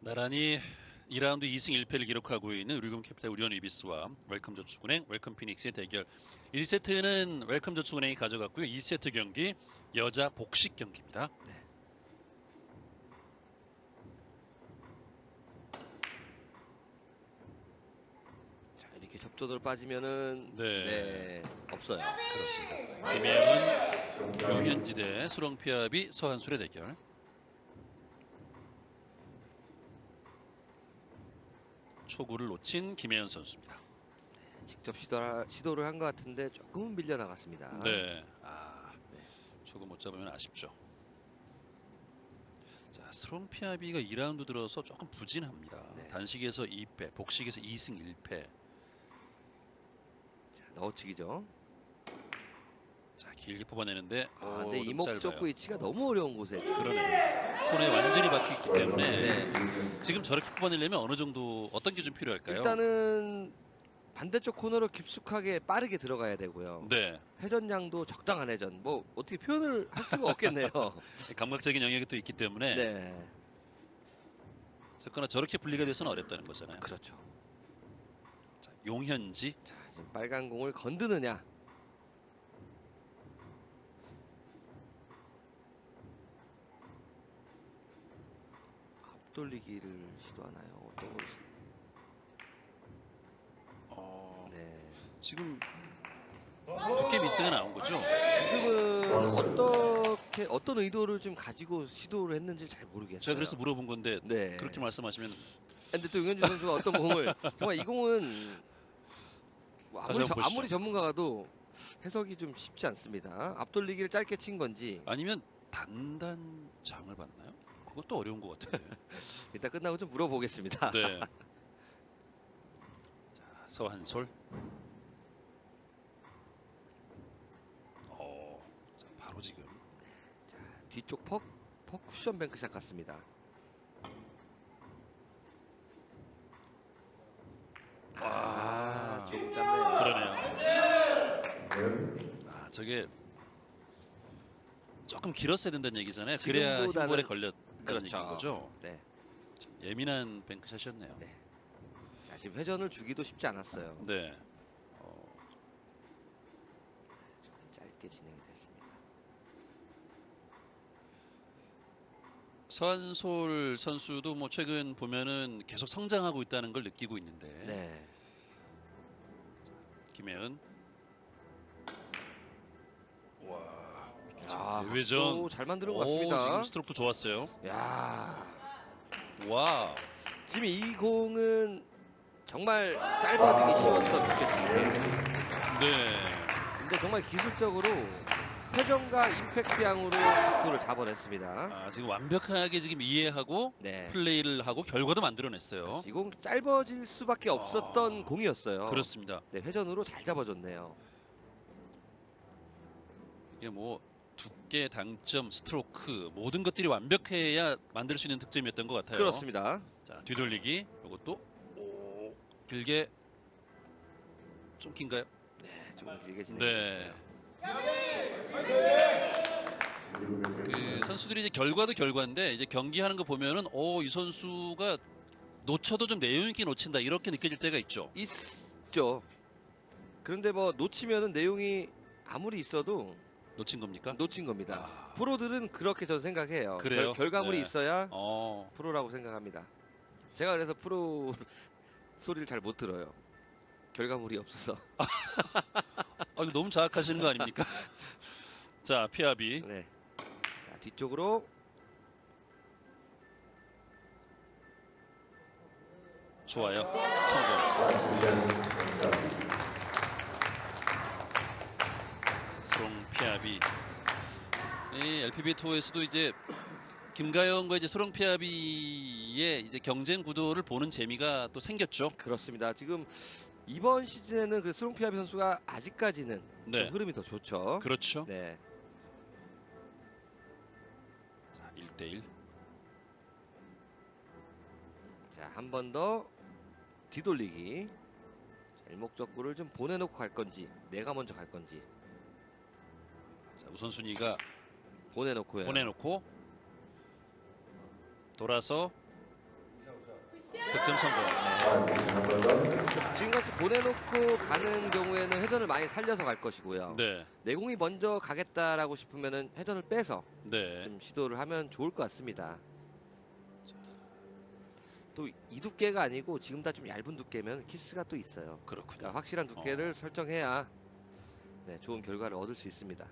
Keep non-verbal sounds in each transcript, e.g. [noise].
나란히 2라운드 2승 1패를 기록하고 있는 우리금 캐피탈 우리원 위비스와 웰컴 저축은행 웰컴 피닉스의 대결. 1세트는 웰컴 저축은행이 가져갔고요. 2세트 경기 여자 복식 경기입니다. 자, 접전으로 빠지면은 네. 네, 없어요. 그렇습니다 김혜영은 영현지 대 수렁피아비 서한술의 대결 초구를 놓친 김혜연 선수입니다 직접 시도 시도를 한 것 같은데 조금은 밀려 나갔습니다. 네. 아, 조금 못 잡으면 아쉽죠. 자, 스롱피아비가 2라운드 들어서 조금 부진합니다. 네. 단식에서 2패, 복식에서 2승 1패. 넣어치기죠. 자, 길게 뽑아내는데 아, 오, 근데 좀 이목. 좁고 위치가 너무 어려운 곳에 지금. 그러네. 코너에 완전히 박혔기 때문에 네. 지금 저렇게 뽑아내려면 어느 정도 어떤 게 좀 필요할까요? 일단은 반대쪽 코너로 깊숙하게 빠르게 들어가야 되고요. 네. 회전량도 적당한 회전. 뭐 어떻게 표현을 할 수가 없겠네요. [laughs] 감각적인 영역이 또 있기 때문에 네. 어쨌거나 저렇게 분리가 돼서는 어렵다는 거잖아요. 그렇죠. 자, 용현지 자, 지금 빨간 공을 건드느냐. 앞돌리기를 시도하나요? 어떤 걸 시... 어, 네. 지금 두께 미스가 나온 거죠? 지금은 어떻게 어떤 의도를 좀 가지고 시도를 했는지 잘 모르겠어요. 제가 그래서 물어본 건데 네. 그렇게 말씀하시면 근데 또 윤현주 선수가 어떤 공을 [laughs] 정말 이 공은 뭐 아무리, 저, 한번 보시죠. 아무리 전문가가도 해석이 좀 쉽지 않습니다. 앞돌리기를 짧게 친 건지 아니면 단단장을 봤나요? 그것도 어려운 것 같은데. [laughs] 일단 끝나고 좀 물어보겠습니다. 네. [laughs] 자, 서한솔. 어, 자, 바로 지금 자, 뒤쪽 퍽, 퍽 쿠션 뱅크샷 같습니다. 아, 조금 짧네요. 그러네요. 아, 저게 조금 길었어야 된다는 얘기잖아요. 그래야 지금보다는- 걸렸다는 그렇죠. 얘기인 거죠. 네. 예민한 뱅크샷이었네요. 네. 자, 지금 회전을 주기도 쉽지 않았어요. 네. 어, 좀 짧게 진행이 됐습니다. 서한솔 선수도 뭐 최근 보면은 계속 성장하고 있다는 걸 느끼고 있는데 네. 김혜은 아, 대회전 각도 잘 만드는 것 오, 같습니다. 지금 스트로크 좋았어요. 야, 와 지금 이 공은 정말 짧아지기 쉬웠던 빅캐치인데 네. 근데 정말 기술적으로 회전과 임팩트 양으로 각도를 잡아냈습니다. 아, 지금 완벽하게 지금 이해하고 네. 플레이를 하고 결과도 만들어냈어요. 이 공 짧아질 수밖에 없었던 아, 공이었어요. 그렇습니다. 네, 회전으로 잘 잡아줬네요. 이게 뭐 두께, 당점, 스트로크 모든 것들이 완벽해야 만들 수 있는 득점이었던 것 같아요. 그렇습니다. 자 뒤돌리기 이것도 오, 길게 좀 긴가요? 네, 조금 길게 네. 진행했어요. 그 선수들이 이제 결과도 결과인데 이제 경기하는 거 보면은 어이 선수가 놓쳐도 좀 내용 있게 놓친다 이렇게 느껴질 때가 있죠. 있죠. 그런데 뭐 놓치면은 내용이 아무리 있어도 놓친 겁니까? 놓친 겁니다. 아. 프로들은 그렇게 저는 생각해요. 그래요? 결, 과물이 네. 있어야 어 프로라고 생각합니다. 제가 그래서 프로 [laughs] 소리를 잘 못 들어요. 결과물이 없어서. [laughs] 아, 이거 너무 자학하시는 거 아닙니까? [laughs] 자 피아비 네. 자 뒤쪽으로 좋아요. 성공. 피아비. 이 LPB 투어에서도 이제 김가영과 이제 스롱 피아비의 이제 경쟁 구도를 보는 재미가 또 생겼죠. 그렇습니다. 지금 이번 시즌에는 그 스롱피아비 선수가 아직까지는 네. 좀 흐름이 더 좋죠. 그렇죠. 네. 자, 1대1. 자 한 번 더 뒤돌리기. 자, 일목적구를 좀 보내놓고 갈 건지 내가 먼저 갈 건지 자, 우선순위가 보내놓고요. 보내놓고 돌아서 득점 성공. 지금같이 보내놓고 가는 경우에는 회전을 많이 살려서 갈 것이고요. 네, 내공이 먼저 가겠다라고 싶으면은 회전을 빼서 네, 좀 시도를 하면 좋을 것 같습니다. 또 이 두께가 아니고 지금 다 좀 얇은 두께면 키스가 또 있어요. 그렇군요. 그러니까 확실한 두께를 설정해야 네, 좋은 결과를 얻을 수 있습니다.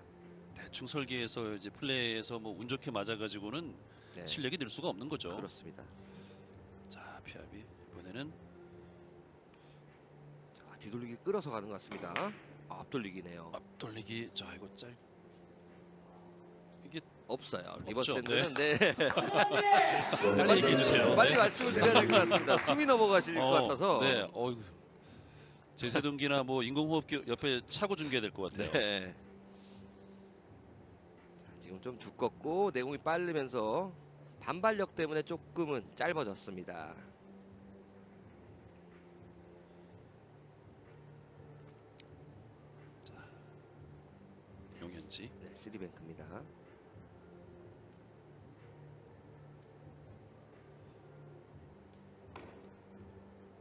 대충 설계해서 이제 플레이에서 뭐 운 좋게 맞아가지고는 네, 실력이 늘 수가 없는 거죠. 그렇습니다. 자, 피아비 이번에는 자, 뒤돌리기 끌어서 가는 것 같습니다. 아, 앞돌리기네요. 앞돌리기. 자, 이거 짧. 이게 없어요. 리버스 없죠? 핸드는 네. [laughs] 빨리 얘기해 주세요. 빨리 네. 말씀을 드려야 될 것 같습니다. 숨이 넘어가실 것 같아서. 네, 어이구. 제세동기나 뭐 인공호흡기 옆에 차고 중계해야 될 것 같아요. 네. 자, 지금 좀 두껍고 내공이 빠르면서 반발력 때문에 조금은 짧아졌습니다. 용현지. 네, 쓰리뱅크입니다.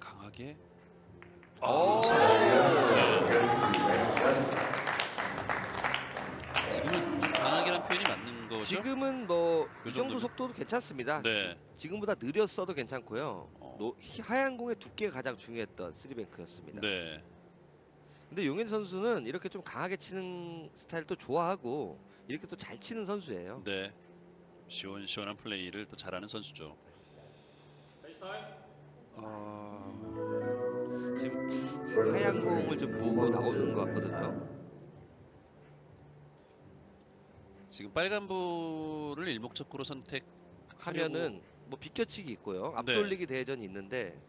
강하게. 오! 아, 거죠? 지금은 뭐요이 정도 정도면? 속도도 괜찮습니다. 네. 지금보다 느렸어도 괜찮고요. 어, 노- 하얀 공의 두께가 가장 중요했던 쓰리뱅크였습니다. 네. 근데 용현 선수는 이렇게 좀 강하게 치는 스타일도 좋아하고 이렇게 또 잘 치는 선수예요. 네. 시원시원한 플레이를 또 잘하는 선수죠. 어, 지금 하얀 공을 좀 보고 나오는 것 같거든요. 지금 빨간 볼을 일목적으로 선택. 하면은 뭐 비껴치기 있고요. 네. 앞돌리기 대전이 있는데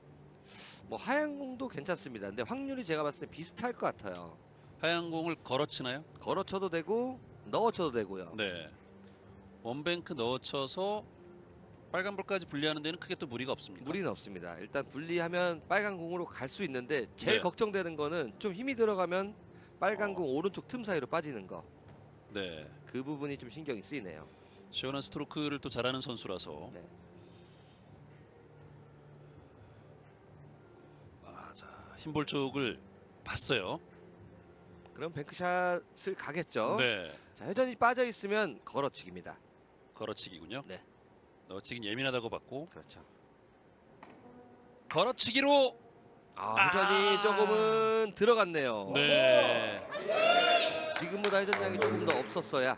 뭐 하얀 공도 괜찮습니다. 근데 확률이 제가 봤을 때 비슷할 것 같아요. 하얀 공을 걸어치나요? 걸어 쳐도 되고 넣어 쳐도 되고요. 네. 원뱅크 넣어쳐서 빨간 볼까지 분리하는 데는 크게 또 무리가 없습니다. 무리는 없습니다. 일단 분리하면 빨간 공으로 갈 수 있는데 제일 네. 걱정되는 거는 좀 힘이 들어가면 빨간 어. 공 오른쪽 틈 사이로 빠지는 거. 네. 그 부분이 좀 신경이 쓰이네요. 시원한 스트로크를 또 잘하는 선수라서. 네. 아, 자, 흰볼 쪽을 봤어요. 그럼 뱅크샷을 가겠죠. 네. 자, 회전이 빠져 있으면 걸어치기입니다. 걸어치기군요. 네. 넣어치긴 예민하다고 봤고 그렇죠. 걸어치기로 아, 회전이 아. 조금은 들어갔네요. 네. 지금보다 회전량이 조금 더 없었어야.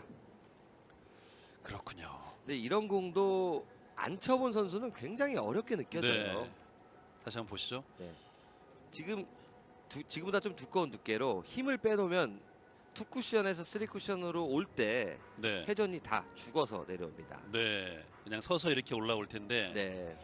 그렇군요. 근데 이런 공도 안 쳐본 선수는 굉장히 어렵게 느껴져요. 네. 다시 한번 보시죠. 지금 두, 지금보다 좀 두꺼운 두께로 힘을 빼놓으면 투 쿠션에서 쓰리 쿠션으로 올 때 네. 회전이 다 죽어서 내려옵니다. 네. 그냥 서서 이렇게 올라올 텐데 네.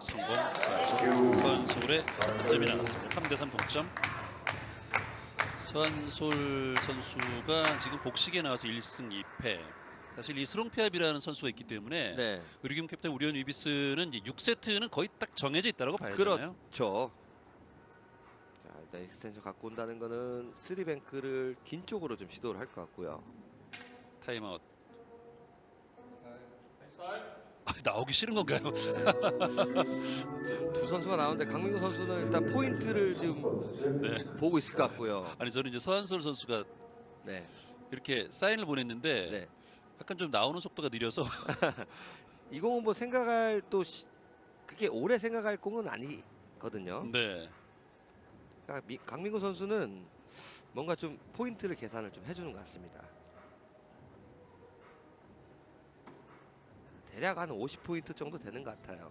성공. 서한솔. 서한솔의 득점이 나왔습니다. 3대 3 동점. 서한솔 선수가 지금 복식에 나와서 1승 2패. 사실 이 스롱피압이라는 선수가 있기 때문에 네. 의료기움 캡틴 우리온 위비스는 이제 6세트는 거의 딱 정해져 있다고 봐야 되잖아요. 그렇죠. 자, 일단 익스텐션 갖고 온다는 거는 쓰리뱅크를 긴 쪽으로 좀 시도를 할 것 같고요. 타임아웃. 아, 나오기 싫은 건가요? 지금 두 선수가 나오는데 강민구 선수는 일단 포인트를 지금 네. 보고 있을 것 같고요. 아니 저는 이제 서한솔 선수가 네. 이렇게 사인을 보냈는데 네. 약간 좀 나오는 속도가 느려서 [laughs] 이 공은 뭐 생각할 또 시, 그게 오래 생각할 공은 아니거든요. 네. 그러니까 미- 강민구 선수는 뭔가 좀 포인트를 계산을 좀 해주는 것 같습니다. 대략 한 50포인트 정도 되는 것 같아요.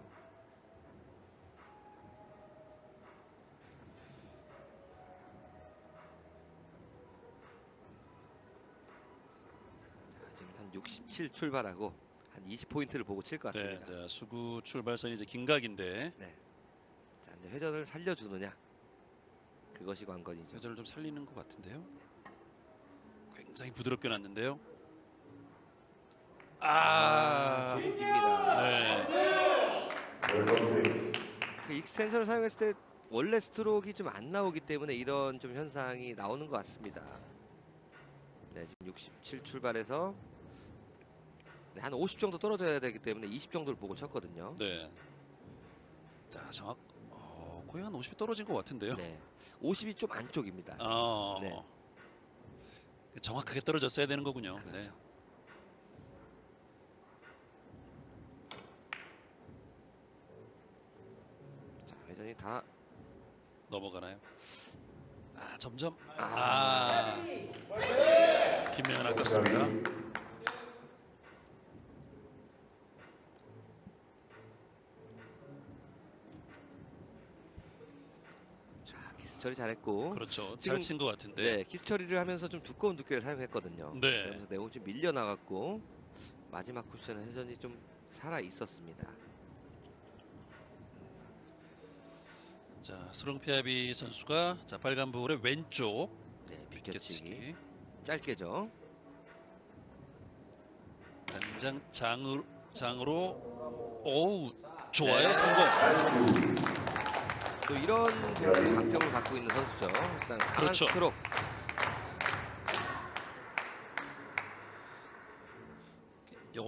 자, 지금 한 67 출발하고 한 20포인트를 보고 칠 것 네. 같습니다. 자, 수구 출발선이 이제 긴각인데 자, 이제 회전을 살려주느냐 그것이 관건이죠. 회전을 좀 살리는 것 같은데요. 굉장히 부드럽게 났는데요. 아, 조금 깁니다. 네. 그 익스텐션을 사용했을 때 원래 스트로크가 좀 안 나오기 때문에 이런 좀 현상이 나오는 것 같습니다. 네, 지금 67 출발해서 네, 한50 정도 떨어져야 되기 때문에 20 정도를 보고 쳤거든요. 네. 자, 정확 어, 거의 한 50이 떨어진 것 같은데요. 네, 50이 좀 안쪽입니다. 어. 네. 정확하게 떨어졌어야 되는 거군요. 그렇죠. 네. 자, 회전이 다 넘어가나요? 아, 점점 아, 아. 김명은 아깝습니다. 자, 키스 처리 잘했고. 그렇죠. 지금- 잘 친 것 같은데. 네, 키스 처리를 하면서 좀 두꺼운 두께를 사용했거든요. 네. 그러면서 내공이 좀 밀려 나갔고 마지막 쿠션 회전이 좀 살아 있었습니다. 자, 스롱피아비 선수가 자, 빨간 볼의 왼쪽 네, 비껴치기. 짧게죠. 단장 장으로 장으로 오우 좋아요 네. 성공. 또 이런 부분에 강점을 갖고 있는 선수죠. 일단 강한 그렇죠. 스트로크.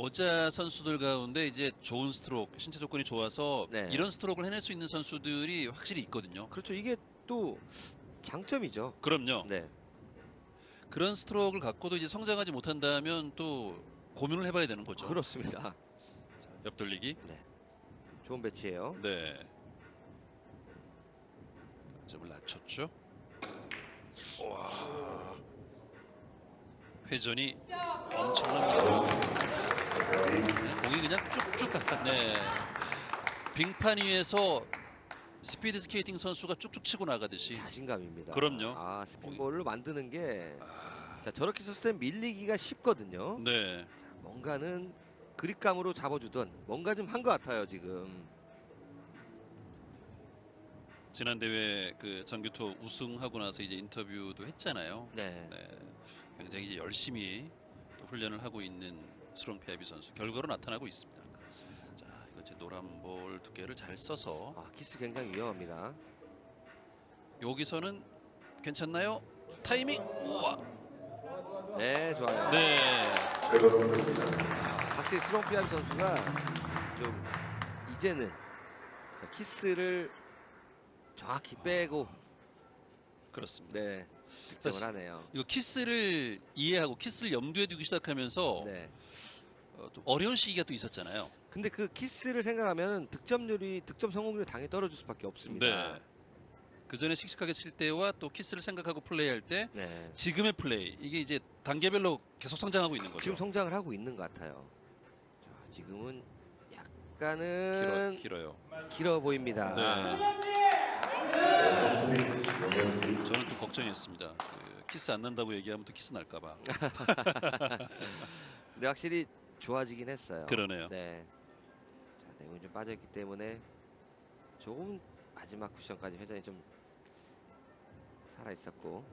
여자 선수들 가운데 이제 좋은 스트로크 신체 조건이 좋아서 네. 이런 스트로크를 해낼 수 있는 선수들이 확실히 있거든요. 그렇죠. 이게 또 장점이죠. 그럼요. 네. 그런 스트로크를 갖고도 이제 성장하지 못한다면 또 고민을 해봐야 되는 거죠. 그렇습니다. 옆돌리기. 좋은 배치예요. 네. 점을 낮췄죠. 와. 회전이 엄청납니다. 네, 공이 그냥 쭉쭉. 네. 빙판 위에서 스피드 스케이팅 선수가 쭉쭉 치고 나가듯이. 자신감입니다. 그럼요. 아, 스핀볼을 만드는 게 자, 저렇게 쳤을 때 밀리기가 쉽거든요. 네. 자, 뭔가는 그립감으로 잡아주던 뭔가 좀 한 것 같아요, 지금. 지난 대회 그 전규투 우승하고 나서 이제 인터뷰도 했잖아요. 네. 네, 굉장히 이제 열심히 또 훈련을 하고 있는 스롱 피아비 선수 결과로 나타나고 있습니다. 자, 이거 이제 노란 볼 두께를 잘 써서 아, 키스 굉장히 위험합니다. 여기서는 괜찮나요? 타이밍. 우와. 네, 좋아요. 네. 확실히 스롱피아비 선수가 좀 이제는 자, 키스를 정확히 빼고 그렇습니다. 네 득점을 하네요. 이거 키스를 이해하고 키스를 염두에 두기 시작하면서 네. 어, 좀 어려운 시기가 또 있었잖아요. 근데 그 키스를 생각하면 득점률이 득점 성공률이 당연히 떨어질 수밖에 없습니다. 네. 그 전에 씩씩하게 칠 때와 또 키스를 생각하고 플레이할 때 네. 지금의 플레이 이게 이제 단계별로 계속 성장하고 있는 거죠. 지금 성장을 하고 있는 것 같아요. 자, 지금은 길어, 약간은 길어요. 길어 보입니다. 네. 좀 걱정했습니다. 그 키스 안 난다고 얘기하면 또 키스 날까봐. [laughs] 근데 확실히 좋아지긴 했어요. 그러네요. 네. 자, 내공이 좀 빠져있기 때문에 조금 마지막 쿠션까지 회전이 좀 살아 있었고.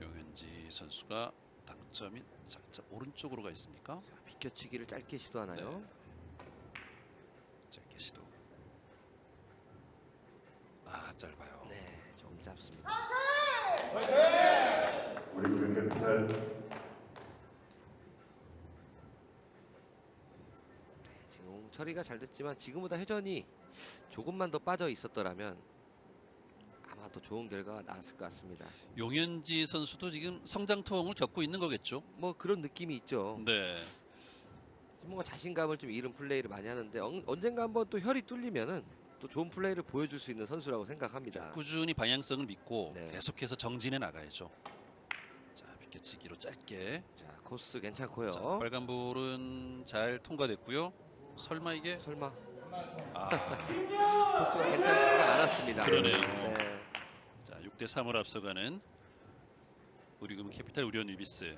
용현지 선수가 당점이 살짝 오른쪽으로 가 있습니까? 자, 비껴치기를 짧게 시도하나요? 네. 짧게 시도. 아 짧아요. 네, 조금 짧습니다. 지금 처리가 잘 됐지만 지금보다 회전이 조금만 더 빠져 있었더라면 아마 더 좋은 결과가 나왔을 것 같습니다. 용현지 선수도 지금 성장통을 겪고 있는 거겠죠. 뭐 그런 느낌이 있죠. 네. 뭔가 자신감을 좀 잃은 플레이를 많이 하는데 언, 언젠가 한번 또 혈이 뚫리면은 또 좋은 플레이를 보여줄 수 있는 선수라고 생각합니다. 꾸준히 방향성을 믿고 네. 계속해서 정진해 나가야죠. 자 비껴치기로 짧게. 자 코스 괜찮고요. 자, 빨간 볼은 잘 통과됐고요. 설마 이게 설마 아, [laughs] 코스가 괜찮지가 않았습니다. 그러네요. 네. 자 6대 3을 앞서가는 우리금 캐피탈 우리온 위비스.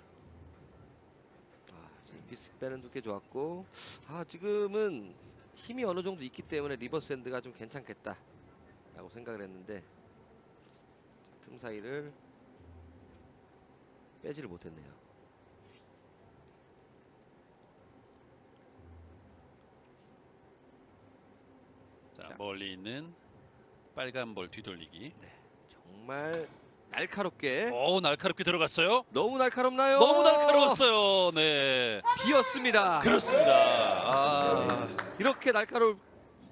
아, 지금 비스 빼는 두께 좋았고 아 지금은 힘이 어느 정도 있기 때문에 리버스 핸드가 좀 괜찮겠다 라고 생각을 했는데 틈 사이를 빼지를 못했네요. 자, 자. 멀리 있는 빨간 볼 뒤돌리기. 정말 날카롭게 오 날카롭게 들어갔어요. 너무 날카롭나요? 너무 날카로웠어요. 네. 비었습니다. 그렇습니다. 아, 이렇게 날카로울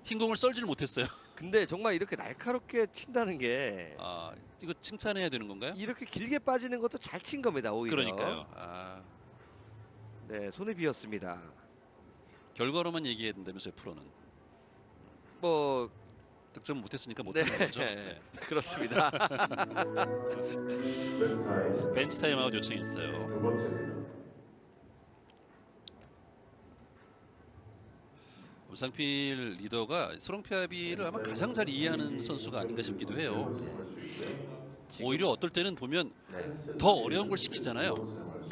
흰 공을 썰지를 못했어요. 근데 정말 이렇게 날카롭게 친다는 게 아, 이거 칭찬해야 되는 건가요? 이렇게 길게 빠지는 것도 잘 친 겁니다. 오히려. 그러니까요. 아, 네, 손이 비었습니다. 결과로만 얘기해야 된다면서요, 프로는. 뭐 득점 못했으니까 네, 못하는 거죠. [laughs] 네. 그렇습니다. 벤치 [laughs] 타임 벤치 타임아웃 요청했어요. 두 번째입니다. 엄상필 리더가 스롱피아비를 아마 가장 잘 이해하는 선수가 아닌가 싶기도 해요. 오히려 어떨 때는 보면 네. 더 어려운 걸 시키잖아요.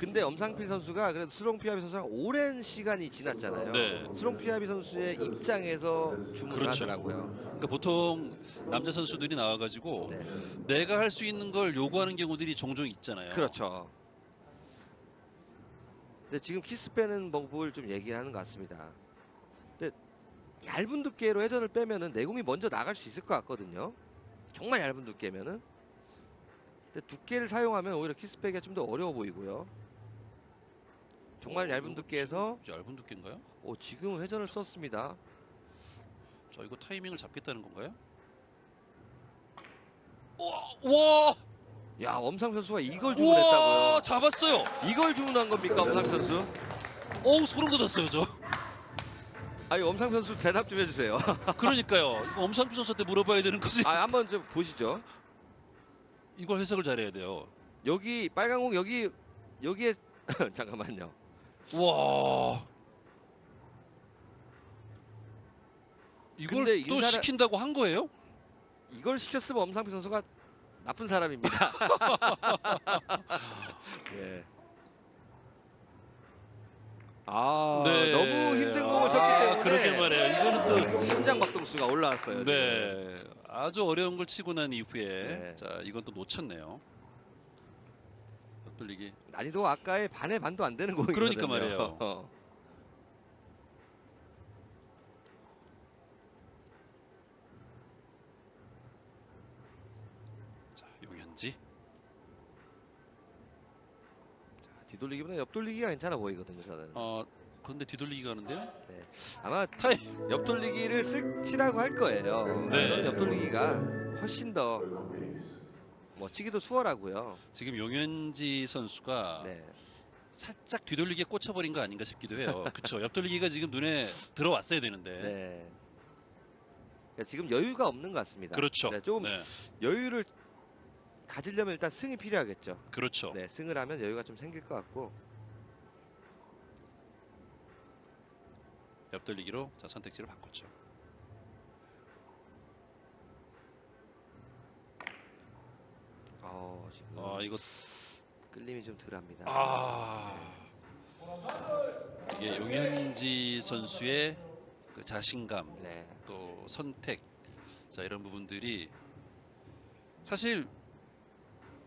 근데 엄상필 선수가 그래도 스롱피아비 선수랑 오랜 시간이 지났잖아요. 네. 스롱피아비 선수의 입장에서 주문을 그렇죠. 하더라고요. 그러니까 보통 남자 선수들이 나와가지고 네. 내가 할 수 있는 걸 요구하는 경우들이 종종 있잖아요. 그렇죠. 근데 지금 키스 빼는 방법을 좀 얘기를 하는 것 같습니다. 근데 얇은 두께로 회전을 빼면은 내공이 먼저 나갈 수 있을 것 같거든요. 정말 얇은 두께면은. 근데 두께를 사용하면 오히려 키스 빼기가 좀더 어려워 보이고요. 정말 어, 얇은 두께에서 얇은 두께인가요? 오, 지금 회전을 썼습니다. 자 이거 타이밍을 잡겠다는 건가요? 와, 와, 야, 엄상 선수가 이걸 와, 주문했다고요. 잡았어요. 이걸 주문한 겁니까, 엄상 선수? 어우 소름 돋았어요 저. 아니, 엄상 선수 대답 좀 해주세요. [laughs] 그러니까요. 이거 엄상필 선수한테 물어봐야 되는 거지. 아, 한번 좀 보시죠. 이걸 해석을 잘해야 돼요. 여기 빨간 공 여기 여기에 [laughs] 잠깐만요. 와. 이걸 근데 또 인사를- 시킨다고 한 거예요? 이걸 시켰으면 엄상필 선수가 나쁜 사람입니다. [laughs] 예. 아 네. 너무 힘든 공을 쳤기 아, 때문에 그러게 말해요. 이거는 또 심장 박동수가 올라왔어요. 지금. 네. 아주 어려운 걸 치고 난 이후에 네. 자 이건 또 놓쳤네요. 헛돌리기. 난이도 아까의 반의 반도 안 되는 공이거든요. 그러니까 말이에요. [laughs] 자 용현지. 자, 뒤돌리기보다 옆돌리기가 괜찮아 보이거든요. 저는 어 그런데 뒤돌리기가 하는데요? 아마 타이. 옆돌리기를 쓸 치라고 할 거예요. 네. 옆돌리기가 훨씬 더 치기도 수월하고요. 지금 용현지 선수가 네. 살짝 뒤돌리기에 꽂혀버린 거 아닌가 싶기도 해요. [laughs] 그렇죠. 옆돌리기가 지금 눈에 들어왔어야 되는데. 네. 그러니까 지금 여유가 없는 것 같습니다. 그렇죠. 네, 조금 네, 여유를 가지려면 일단 승이 필요하겠죠. 그렇죠. 네, 승을 하면 여유가 좀 생길 것 같고. 옆돌리기로 자 선택지를 바꿨죠. 어, 지금 아 이거 끌림이 좀 덜합니다. 아 이게 용현지 선수의 그 자신감 네. 또 선택 자 이런 부분들이 사실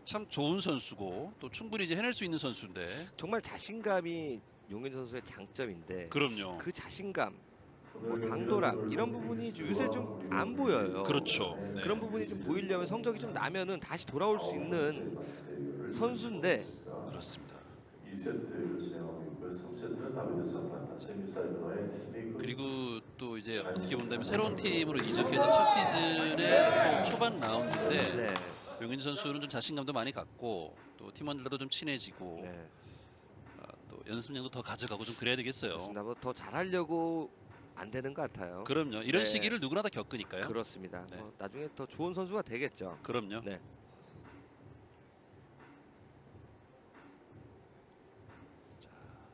참 좋은 선수고 또 충분히 이제 해낼 수 있는 선수인데 정말 자신감이 용현 선수의 장점인데 그럼요. 그 자신감, 뭐 당도람 이런 부분이 좀 요새 좀 안 보여요. 그렇죠. 네. 그런 부분이 좀 보이려면 성적이 좀 나면은 다시 돌아올 수 있는 선수인데 그렇습니다. 2세트를 진행하고 있고요. 3세트는 다비드 사파타 세미사이드와의 리그 그리고 또 이제 어떻게 본다면 새로운 팀으로 이적해서 첫 시즌의 또 초반 라운드인데 네. 용현지 선수는 좀 자신감도 많이 갖고 또 팀원들과도 좀 친해지고 네. 아, 또 연습량도 더 가져가고 좀 그래야 되겠어요. 그렇습니다. 뭐더 잘하려고 안 되는 것 같아요. 그럼요. 이런 네. 시기를 누구나 다 겪으니까요. 그렇습니다. 네. 뭐 나중에 더 좋은 선수가 되겠죠. 그럼요. 네.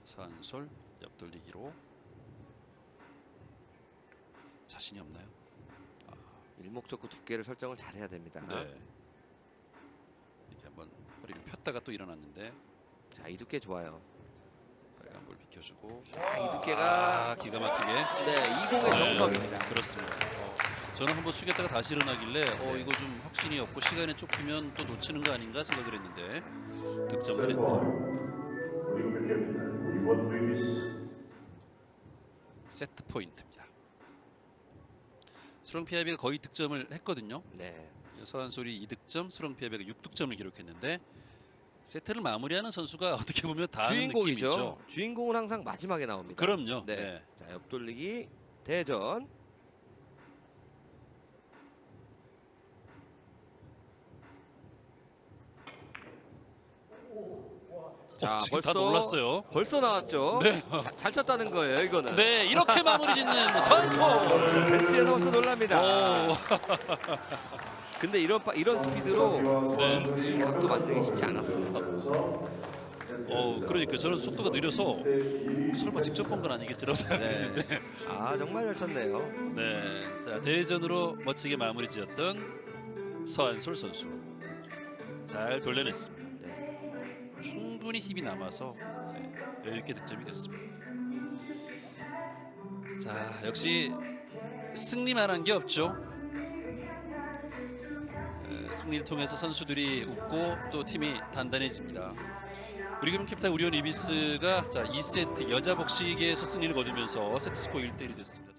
서한솔 옆돌리기로 자신이 없나요? 일목적구 두께를 설정을 잘해야 됩니다. 네. 이렇게 한번 허리를 폈다가 또 일어났는데 자, 이 두께 좋아요. 빨간 볼 비켜주고 아, 이 두께가 아, 기가 막히게 네, 이공의 네. 정석입니다. 그렇습니다. 어, 저는 한번 숙였다가 다시 일어나길래 어 이거 좀 확신이 없고 시간에 쫓기면 또 놓치는 거 아닌가 생각을 했는데 득점을 했네요. 원 세트 포인트입니다. 수렁 피아비가 거의 득점을 했거든요. 네. 서한솔이 2득점, 수렁 피아비가 6득점을 기록했는데 세트를 마무리하는 선수가 [laughs] 어떻게 보면 다 주인공이죠. 주인공은 항상 마지막에 나옵니다. 그럼요. 네. 네. 자, 옆돌리기 대전. 자, 어, 지금 다 벌써 놀랐어요. 벌써 나왔죠. 네. 자, 잘 쳤다는 거예요, 이거는. 네, 이렇게 마무리 짓는 선수. [laughs] 벤치에서 벌써 놀랍니다. 오, 근데 이런 파- 이런 스피드로 네. 이, 이 각도 만들기 쉽지 않았어요. 어, 그러니까 저는 속도가 느려서 설마 직접 본 건 아니겠지라고 생각했는데. 네. 아 정말 잘 쳤네요. 네, 자 대전으로 멋지게 마무리 지었던 서한솔 선수 잘 돌려냈습니다. 네. 충분히 힘이 남아서 네, 여유 있게 득점이 됐습니다. 자 역시 승리만 한 게 없죠. 네, 승리를 통해서 선수들이 웃고 또 팀이 단단해집니다. 우리 그럼 캡틴 우리온 이비스가 자 2세트 여자 복식에서 승리를 거두면서 세트 스코어 1대1이 됐습니다.